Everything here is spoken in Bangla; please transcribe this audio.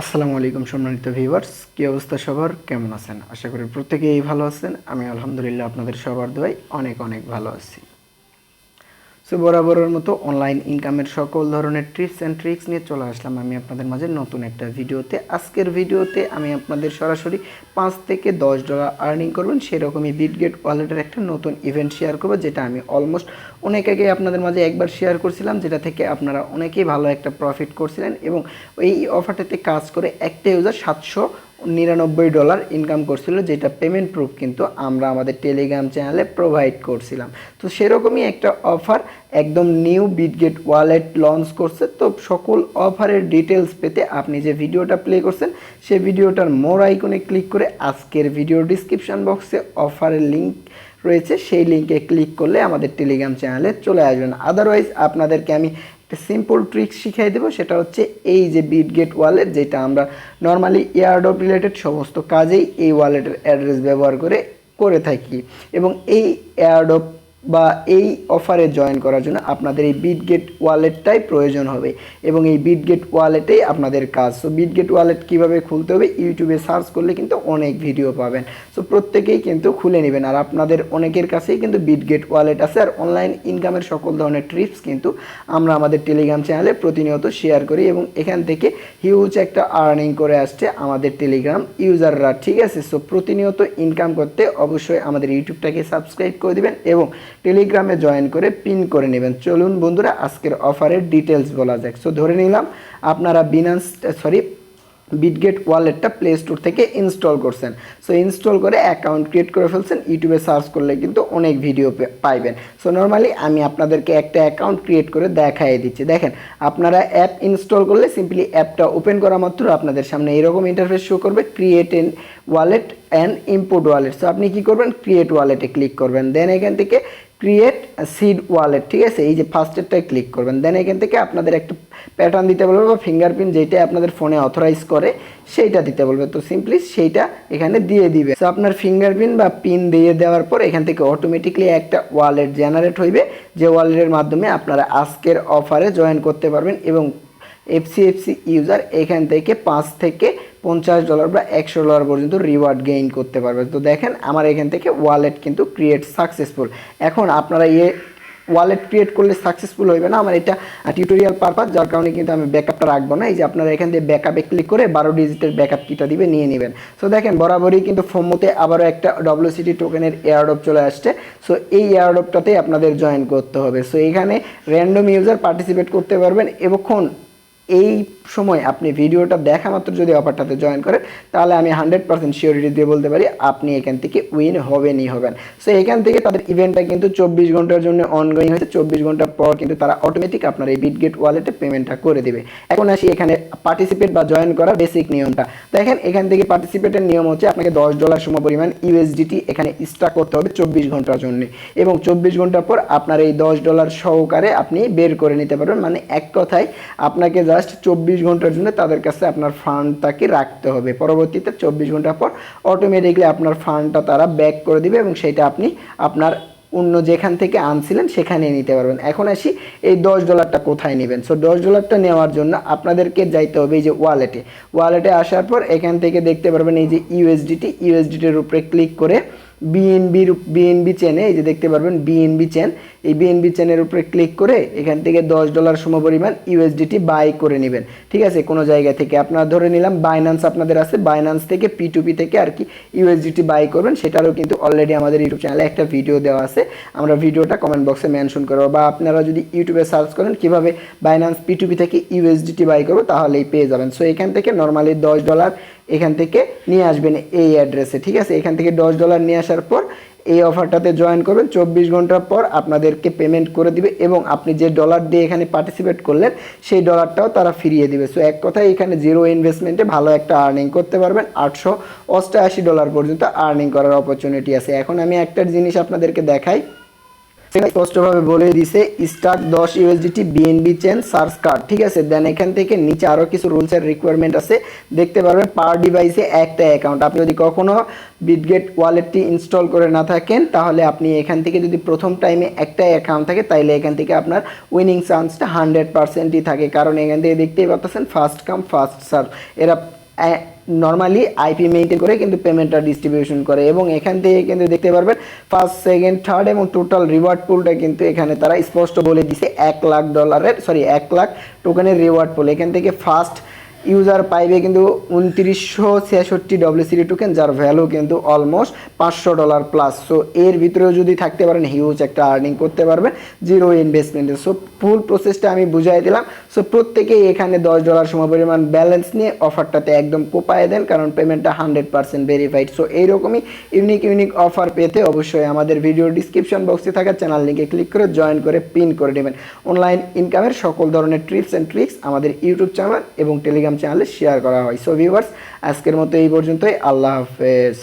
আসসালামু আলাইকুম সম্মানিত ভিউয়ার্স কী অবস্থা সবার? কেমন আছেন? আশা করি প্রত্যেকেই ভালো আছেন। আমি আলহামদুলিল্লাহ আপনাদের সবার দোয়াই অনেক অনেক ভালো আছি। সো বরাবরের মতো অনলাইন ইনকামের সকল ধরনের ট্রিপস অ্যান্ড ট্রিক্স নিয়ে চলে আসলাম আমি আপনাদের মাঝে নতুন একটা ভিডিওতে। আজকের ভিডিওতে আমি আপনাদের সরাসরি পাঁচ থেকে দশ ডলার আর্নিং করবেন, সেরকমই বিটগেট ওয়ালেটের একটা নতুন ইভেন্ট শেয়ার করব, যেটা আমি অলমোস্ট অনেক আগে আপনাদের মাঝে একবার শেয়ার করছিলাম, যেটা থেকে আপনারা অনেকেই ভালো একটা প্রফিট করছিলেন এবং এই অফারটাতে কাজ করে একটা ইউজার সাতশো নিরানব্বই ডলার ইনকাম করছিল, যেটা পেমেন্ট প্রুফ কিন্তু আমরা আমাদের টেলিগ্রাম চ্যানেলে প্রোভাইড করছিলাম। তো সেরকমই একটা অফার একদম নিউ বিটগেট ওয়ালেট লঞ্চ করছে। তো সকল অফারের ডিটেলস পেতে আপনি যে ভিডিওটা প্লে করছেন, সেই ভিডিওটার মোর আইকনে ক্লিক করে আজকের ভিডিও ডিসক্রিপশন বক্সে অফারের লিঙ্ক রয়েছে। সেই লিঙ্কে ক্লিক করলে আমাদের টেলিগ্রাম চ্যানেলে চলে আসবেন। আদারওয়াইজ আপনাদেরকে আমি একটা সিম্পল ট্রিক শিখিয়ে দেবো, সেটা হচ্ছে এই যে বিট গেট ওয়ালেট যেটা আমরা নর্মালি এয়ারডপ রিলেটেড সমস্ত কাজেই এই ওয়ালেটের অ্যাড্রেস ব্যবহার করে করে থাকি। এবং এই এয়ারডপ বা এই অফারে জয়েন করার জন্য আপনাদের এই বিটগেট ওয়ালেটটাই প্রয়োজন হবে এবং এই বিটগেট ওয়ালেটেই আপনাদের কাজ। সো বিটগেট ওয়ালেট কীভাবে খুলতে হবে? ইউটিউবে সার্চ করলে কিন্তু অনেক ভিডিও পাবেন। সো প্রত্যেকেই কিন্তু খুলে নেবেন। আর আপনাদের অনেকের কাছেই কিন্তু বিটগেট ওয়ালেট আছে। আর অনলাইন ইনকামের সকল ধরনের ট্রিপস কিন্তু আমরা আমাদের টেলিগ্রাম চ্যানেলে প্রতিনিয়ত শেয়ার করি এবং এখান থেকে হিউজ একটা আর্নিং করে আসছে আমাদের টেলিগ্রাম ইউজাররা ঠিক আছে? সো প্রতিনিয়ত ইনকাম করতে অবশ্যই আমাদের ইউটিউবটাকে সাবস্ক্রাইব করে দেবেন এবং টেলিগ্রামে জয়েন করে পিন করে নেবেন। চলুন বন্ধুরা, আজকের অফারের ডিটেলস বলা যাক। সো ধরে নিলাম, আপনারা বিনান্স সরি বিটগেট ওয়ালেটটা প্লে স্টোর থেকে ইনস্টল করছেন। সো ইনস্টল করে অ্যাকাউন্ট ক্রিয়েট করে ফেলছেন। ইউটিউবে সার্চ করলে কিন্তু অনেক ভিডিও পাইবেন। সো নর্মালি আমি আপনাদেরকে একটা অ্যাকাউন্ট ক্রিয়েট করে দেখাই দিচ্ছি। দেখেন, আপনারা অ্যাপ ইনস্টল করলে সিম্পলি অ্যাপটা ওপেন করা মাত্র আপনাদের সামনে এরকম ইন্টারফেস শো করবে create an wallet and import wallet so আপনি কি করবেন? ক্রিয়েট ওয়ালেটে ক্লিক করবেন। দেন এখান থেকে ক্রিয়েট সিড ওয়ালেট ঠিক আছে? এই যে ফার্স্টেরটায় ক্লিক করবেন। দেন এখান থেকে আপনাদের একটা প্যাটার্ন দিতে বলবে বা ফিঙ্গারপ্রিন্ট যেটা আপনাদের ফোনে অথরাইজ করে, সেইটা দিতে বলবে। তো সিম্পলি সেইটা এখানে দিয়ে দিবে। তো আপনার ফিঙ্গারপ্রিন্ট বা পিন দিয়ে দেওয়ার পর এখান থেকে অটোমেটিকলি একটা ওয়ালেট জেনারেট হইবে। যে ওয়ালেটের মাধ্যমে আপনারা আজকের অফারে জয়েন করতে পারবেন এবং এফসিএফসি ইউজার এখান থেকে পাঁচ থেকে পঞ্চাশ ডলার বা একশো ডলার পর্যন্ত রিওয়ার্ড গেইন করতে পারবে। তো দেখেন আমার এখান থেকে ওয়ালেট কিন্তু ক্রিয়েট সাকসেসফুল এখন আপনারা ইয়ে ওয়ালেট ক্রিয়েট করলে সাকসেসফুল হইবে না? আমার এটা টিউটোরিয়াল পারপাস যার কারণে কিন্তু আমি ব্যাকআপটা রাখব না। এই যে আপনারা এখান থেকে ব্যাকআপে ক্লিক করে বারো ডিজিটের ব্যাকআপ কিটা দিবে, নিয়ে নেবেন। সো দেখেন বরাবরই কিন্তু ফোমোতে আবারও একটা ডব্লিউসিটি টোকেনের এয়ারডপ চলে আসছে। সো এই এয়ারডপটাতেই আপনাদের জয়েন করতে হবে। সো এখানে র্যান্ডম ইউজার পার্টিসিপেট করতে পারবেন। এবং এই সময় আপনি ভিডিওটা দেখা মাত্র যদি অফারটাতে জয়েন করেন, তাহলে আমি হান্ড্রেড পার্সেন্ট শিওরিটি দিয়ে বলতে পারি আপনি এখান থেকে উইন হবেনই হবেন। সো এখান থেকে তাদের ইভেন্টটা কিন্তু চব্বিশ ঘণ্টার জন্য অনগোয়িং হয়েছে। চব্বিশ ঘণ্টা পর কিন্তু তারা অটোমেটিক আপনার এই বিটগেট ওয়ালেটে পেমেন্টটা করে দেবে। এখন আসি এখানে পার্টিসিপেট বা জয়েন করা বেসিক নিয়মটা। দেখেন, এখান থেকে পার্টিসিপেটের নিয়ম হচ্ছে আপনাকে দশ ডলার সম পরিমাণ ইউএসডিটি এখানে স্টাক করতে হবে চব্বিশ ঘণ্টার জন্য। এবং চব্বিশ ঘণ্টা পর আপনার এই দশ ডলার সহকারে আপনি বের করে নিতে পারবেন। মানে এক কথায় আপনাকে জাস্ট চব্বিশ ঘণ্টার জন্য তাদের কাছে আপনার ফান্ডটাকে রাখতে হবে। পরবর্তীতে চব্বিশ ঘণ্টা পর অটোমেটিকলি আপনার ফান্ডটা তারা ব্যাক করে দিবে এবং সেটা আপনি আপনার অন্য যেখান থেকে আনছিলেন সেখানে নিতে পারবেন। এখন আসি, এই দশ ডলারটা কোথায় নেবেন? সো দশ ডলারটা নেওয়ার জন্য আপনাদেরকে যাইতে হবে এই যে ওয়ালেটে ওয়ালেটে আসার পর এখান থেকে দেখতে পারবেন এই যে ইউএসডিটি ইউএসডিটির উপরে ক্লিক করে বিএনবির বিএনবি চেনে এই যে দেখতে পারবেন বিএনবি চেন এই বিএনবি চেনের উপরে ক্লিক করে এখান থেকে দশ ডলার সম পরিমাণ ইউএসডিটি বাই করে নেবেন। ঠিক আছে? কোনো জায়গা থেকে আপনারা ধরে নিলাম বাইন্যান্স আপনাদের আছে বাইন্যান্স থেকে পিটুপি থেকে আর কি ইউএসডিটি বাই করবেন, সেটারও কিন্তু অলরেডি আমাদের ইউটিউব চ্যানেলে একটা ভিডিও দেওয়া আছে। আমরা ভিডিওটা কমেন্ট বক্সে মেনশন করব বা আপনারা যদি ইউটিউবে সার্চ করেন কীভাবে বাইন্যান্স পিটুপি থেকে ইউএসডিটি বাই করব, তাহলেই পেয়ে যাবেন। সো এখান থেকে নর্মালি দশ ডলার এখান থেকে নিয়ে আসবেন এই অ্যাড্রেসে, ঠিক আছে? এখান থেকে দশ ডলার নিয়ে আসার পর এই অফারটাতে জয়েন করবেন, চব্বিশ ঘণ্টার পর আপনাদেরকে পেমেন্ট করে দিবে এবং আপনি যে ডলার দিয়ে এখানে পার্টিসিপেট করলেন, সেই ডলারটাও তারা ফিরিয়ে দিবে। সো এক কথায় এখানে জিরো ইনভেস্টমেন্টে ভালো একটা আর্নিং করতে পারবেন, আটশো অষ্টআশি ডলার পর্যন্ত আর্নিং করার অপরচুনিটি আছে। এখন আমি একটা জিনিস আপনাদেরকে দেখাই। স্পষ্টভাবে বলে দিছে স্টার্ট দশ USDT BNB chain search card ঠিক আছে? দেন এখান থেকে নিচে আরও কিছু রুলস এর রিকোয়ারমেন্ট আছে। দেখতে পারবেন পার ডিভাইসে একটা অ্যাকাউন্ট আপনি যদি কখনো বিটগেট ওয়ালেটটি ইনস্টল করে না থাকেন, তাহলে আপনি এখান থেকে যদি প্রথম টাইমে একটা অ্যাকাউন্ট থাকে, তাইলে এখান থেকে আপনার উইনিং চান্সটা হান্ড্রেড পার্সেন্টই থাকে। কারণ এখান থেকে দেখতেই পাচ্ছেন ফার্স্ট কাম ফার্স্ট সার্ভ এরা নর্মালি আইপি মেনটেন করে কিন্তু পেমেন্টটা ডিস্ট্রিবিউশন করে এবং এখান থেকে কিন্তু দেখতে পারবেন ফার্স্ট সেকেন্ড থার্ড এবং টোটাল রিওয়ার্ড পুলটা কিন্তু এখানে তারা স্পষ্ট বলে দিছে এক লাখ ডলারের সরি এক লাখ টোকেনের রিওয়ার্ড পুল এখান থেকে ফার্স্ট ইউজার পাইবে কিন্তু উনত্রিশশো ছিয়াষট্টি ডব্লিউসিডি টোকেন যার ভ্যালু কিন্তু অলমোস্ট পাঁচশো ডলার প্লাস সো এর ভিতরেও যদি থাকতে পারেন হিউজ একটা আর্নিং করতে পারবেন জিরো ইনভেস্টমেন্টে সো ফুল প্রসেসটা আমি বুঝাই দিলাম। সো প্রত্যেকেই এখানে দশ ডলার সমপরিমাণ ব্যালেন্স নিয়ে অফারটাতে একদম কোপায় দেন, কারণ পেমেন্টটা হান্ড্রেড পার্সেন্ট ভেরিফাইড সো এইরকমই ইউনিক ইউনিক অফার পেতে অবশ্যই আমাদের ভিডিও ডিসক্রিপশন বক্সে থাকা চ্যানেল লিঙ্কে ক্লিক করে জয়েন করে পিন করে নেবেন। অনলাইন ইনকামের সকল ধরনের ট্রিপস অ্যান্ড ট্রিক্স আমাদের ইউটিউব চ্যানেল এবং টেলিগ্রাম চ্যানেলে শেয়ার করা হয়। সো ভিউয়ার্স আজকের মতো এই পর্যন্তই। আল্লাহ হাফেজ।